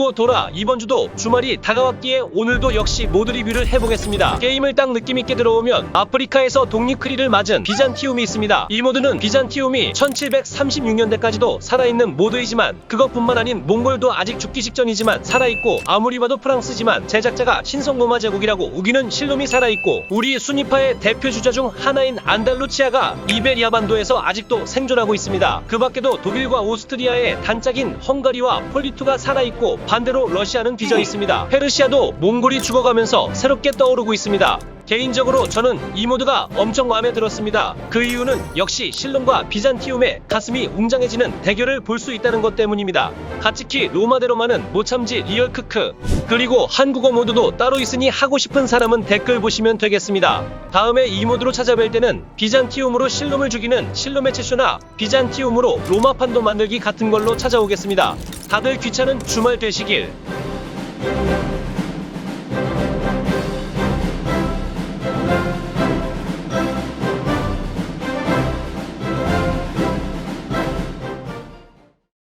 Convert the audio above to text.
돌고 돌아 이번 주도 주말이 다가왔기에 오늘도 역시 모드 리뷰를 해보겠습니다. 게임을 딱 느낌있게 들어오면 아프리카에서 독립크리를 맞은 비잔티움이 있습니다. 이 모드는 비잔티움이 1736년대까지도 살아있는 모드이지만 그것뿐만 아닌 몽골도 아직 죽기 직전이지만 살아있고 아무리 봐도 프랑스지만 제작자가 신성로마 제국이라고 우기는 실놈이 살아있고 우리 순위파의 대표 주자 중 하나인 안달루치아가 이베리아 반도에서 아직도 생존하고 있습니다. 그 밖에도 독일과 오스트리아의 단짝인 헝가리와 폴리투가 살아있고 반대로 러시아는 뒤져 있습니다. 페르시아도 몽골이 죽어가면서 새롭게 떠오르고 있습니다. 개인적으로 저는 이 모드가 엄청 마음에 들었습니다. 그 이유는 역시 실론과 비잔티움의 가슴이 웅장해지는 대결을 볼 수 있다는 것 때문입니다. 가츠키 로마대로만은 못 참지 리얼 크크. 그리고 한국어 모드도 따로 있으니 하고 싶은 사람은 댓글 보시면 되겠습니다. 다음에 이 모드로 찾아뵐 때는 비잔티움으로 실롬을 죽이는 실롬의 채쇼나 비잔티움으로 로마판도 만들기 같은 걸로 찾아오겠습니다. 다들 귀찮은 주말 되시길.